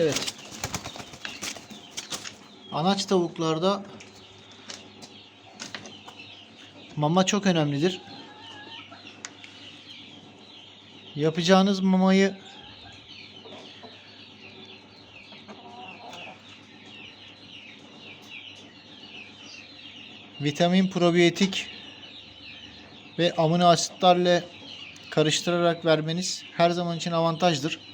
Evet. Anaç tavuklarda mama çok önemlidir. Yapacağınız mamayı vitamin, probiyotik ve amino asitlerle karıştırarak vermeniz her zaman için avantajdır.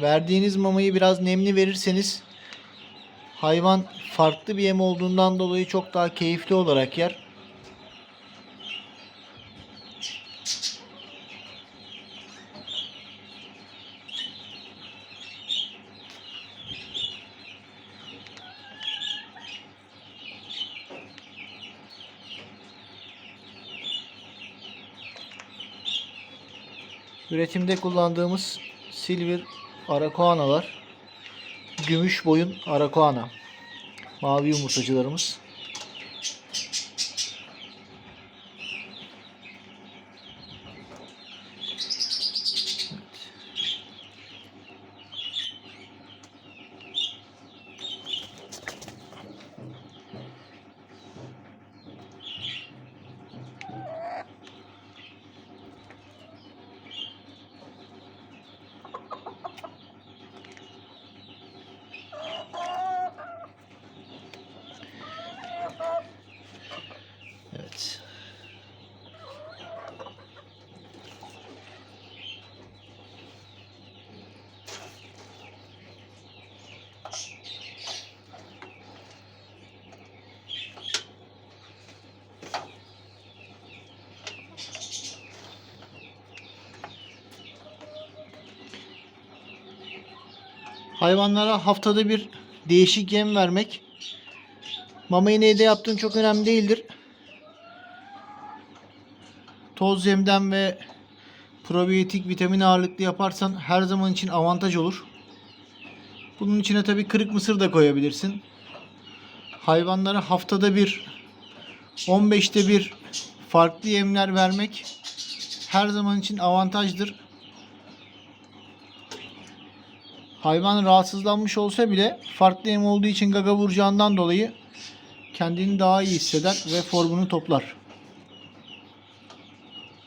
Verdiğiniz mamayı biraz nemli verirseniz hayvan farklı bir yem olduğundan dolayı çok daha keyifli olarak yer. Üretimde kullandığımız silver arakoanalar, gümüş boyun arakoana, mavi yumurtacılarımız. Hayvanlara haftada bir değişik yem vermek Mamayı neyde yaptığın çok önemli değildir. Toz yemden ve probiyotik vitamin ağırlıklı yaparsan her zaman için avantaj olur. Bunun içine tabii kırık mısır da koyabilirsin. Hayvanlara haftada bir 15'te bir farklı yemler vermek her zaman için avantajdır. Hayvan rahatsızlanmış olsa bile farklı yem olduğu için gaga vuracağından dolayı kendini daha iyi hisseder ve formunu toplar.